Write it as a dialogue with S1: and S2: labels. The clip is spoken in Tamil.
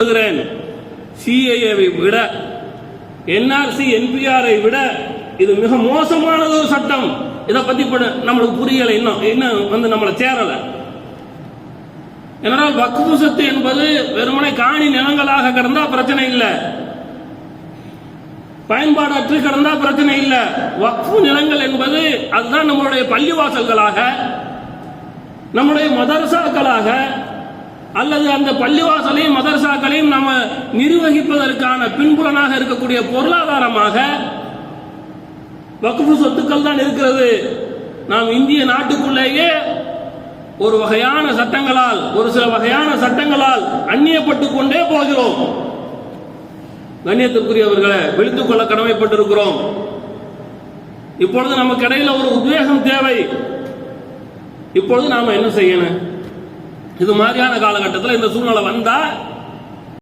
S1: சொல்கிறேன் சிஏஏவை விட என்ஆர்சி என்பிஆரை விட இது மிக மோசமானது ஒரு சட்டம். இதை பத்தி நம்மளுக்கு புரியலை. இன்னும் இன்னும் வந்து நம்மளை சேரல. ஏனென்றால் வக்ஃபு சொத்து என்பது வெறுமனை காணி நிலங்களாக கிடந்தா பிரச்சனை இல்லை. பயன்பாடு அற்று கிடந்தா பிரச்சனை இல்லை. வக்ஃபு நிலங்கள் என்பது அதுதான் நம்மளுடைய பள்ளிவாசல்களாக நம்முடைய மதரசாக்களாக அல்லது அந்த பள்ளிவாசலையும் மதரசாக்களையும் நாம நிர்வகிப்பதற்கான பின்புலனாக இருக்கக்கூடிய பொருளாதாரமாக வகுப்பு சொத்துக்கள் தான் இருக்கிறது. நாம் இந்திய நாட்டுக்குள்ளேயே ஒரு வகையான சட்டங்களால் ஒரு சில வகையான சட்டங்களால் அந்நியப்பட்டு கொண்டே போகிறோம். கண்ணியத்துக்குரியவர்களை விழித்துக் கொள்ள கடமைப்பட்டிருக்கிறோம். இப்பொழுது நமக்கு இடையில ஒரு உத்வேகம் தேவை. இப்பொழுது நாம என்ன செய்யணும்? இது மாதிரியான காலகட்டத்தில் இந்த சூழ்நிலை வந்தா